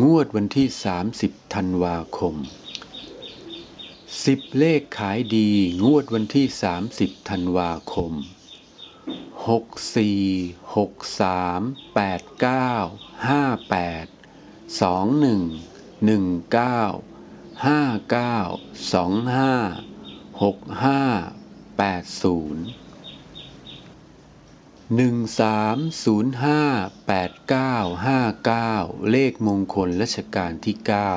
งวดวันที่ 30 ธันวาคม 10 เลขขายดี งวดวันที่ 30 ธันวาคม 64 63 89 58 21 19 59 25 65 80 หนึ่งสามศูนย์ห้าแปดเก้าห้าเก้าเลขมงคลรัชกาลที่เก้า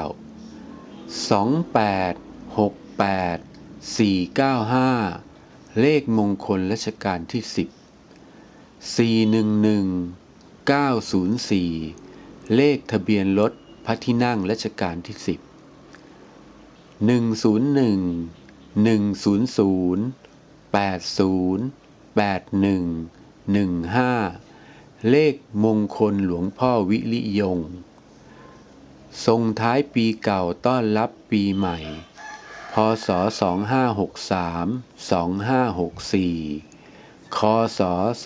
สองแปดหกแปดสี่เก้าห้าเลขมงคลรัชกาลที่สิบสี่หนึ่งหนึ่งเก้าศูนย์สี่เลขทะเบียนรถพระที่นั่งรัชกาลที่สิบหนึ่งศูนย์หนึ่งหนึ่งศูนย์ศูนย์แปดศูนย์แปดหนึ่ง หนึ่งห้าเลขมงคลหลวงพ่อวิริยงทรงท้ายปีเก่าต้อนรับปีใหม่ พศ 2563 2564 คศ 2020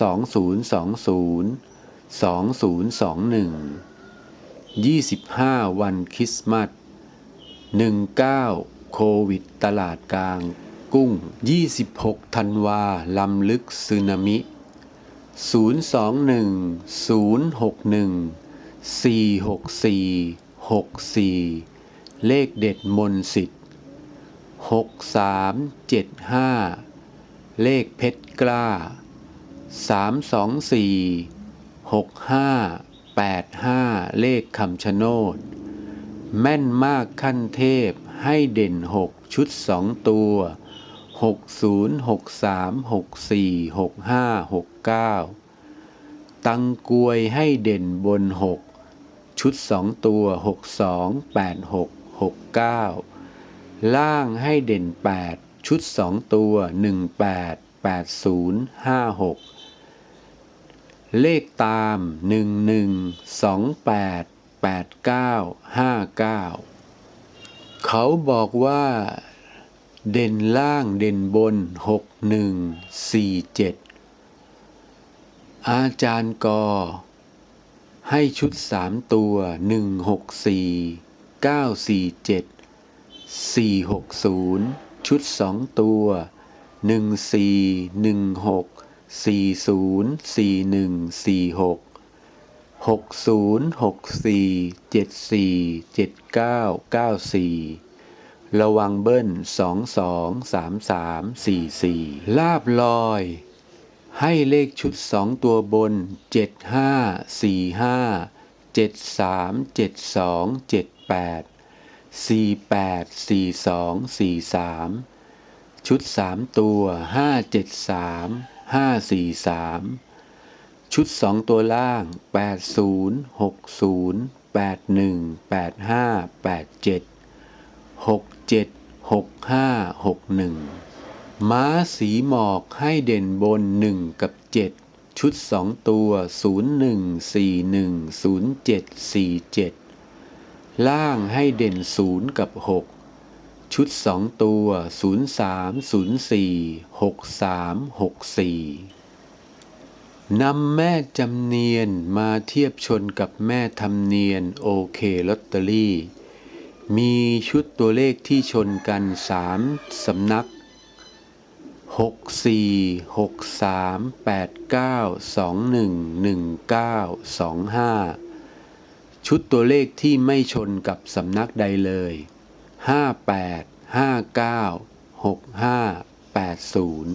2021 25 วันคริสต์มาส19 โควิดตลาดกลางกุ้ง 26 ธันวาลำลึกสึนามิ ศูนย์สองหนึ่งศูนย์หกหนึ่งสี่หกสี่หกสี่เลขเด็ดมนสิทธิ์หกสามเจ็ดห้าเลขเพชรกล้าสามสองสี่หกห้าแปดห้าเลขคำชะโนด แม่นมากขั้นเทพให้เด่นหกชุดสองตัว หกศูนย์หกสามหกสี่หกห้าหกเก้าตังกวยให้เด่นบนหกชุดสองตัวหกสองแปดหกหกเก้าล่างให้เด่นแปดชุดสองตัวหนึ่งแปดแปดศูนย์ห้าหกเลขตามหนึ่งหนึ่งสองแปดแปดเก้าห้าเก้าเขาบอกว่า เด่นล่างเด่นบนหกหนึ่งสี่เจ็ดอาจารย์กอ ให้ชุดสามตัวหนึ่งหกสี่เก้าสี่เจ็ดสี่หกศูนย์ชุดสองตัวหนึ่งสี่หนึ่งหกสี่ศูนย์สี่หนึ่งสี่หกหกศูนย์หกสี่เจ็ดสี่เจ็ดเก้าเก้าสี่ ระวังเบิ้ลสองสองสามสามสี่สี่ลาบลอย ให้เลขชุดสองตัวบนเจ็ดห้าสี่ห้าเจ็ดสามเจ็ดสองเจ็ดแปดสี่แปดสี่สองสี่สามชุดสามตัวห้าเจ็ดสามห้าสี่สามชุดสองตัวล่างแปดศูนย์หกศูนย์แปดหนึ่งแปดห้าแปดเจ็ด หกเจ็ดหกห้าหกหนึ่งม้าสีหมอกให้เด่นบนหนึ่งกับเจ็ดชุดสองตัวศูนย์หนึ่งสี่หนึ่งศูนย์เจ็ดสี่เจ็ดล่างให้เด่นศูนย์กับหกชุดสองตัวศูนย์สามศูนย์สี่หกสามหกสี่นำแม่จำเนียนมาเทียบชนกับแม่ทำเนียนโอเคลอตเตอรี่ มีชุดตัวเลขที่ชนกันสามสำนักหกสี่หกสามแปดเก้าสองหนึ่งหนึ่งเก้าสองห้าชุดตัวเลขที่ไม่ชนกับสำนักใดเลยห้าแปดห้าเก้าหกห้าแปดศูนย์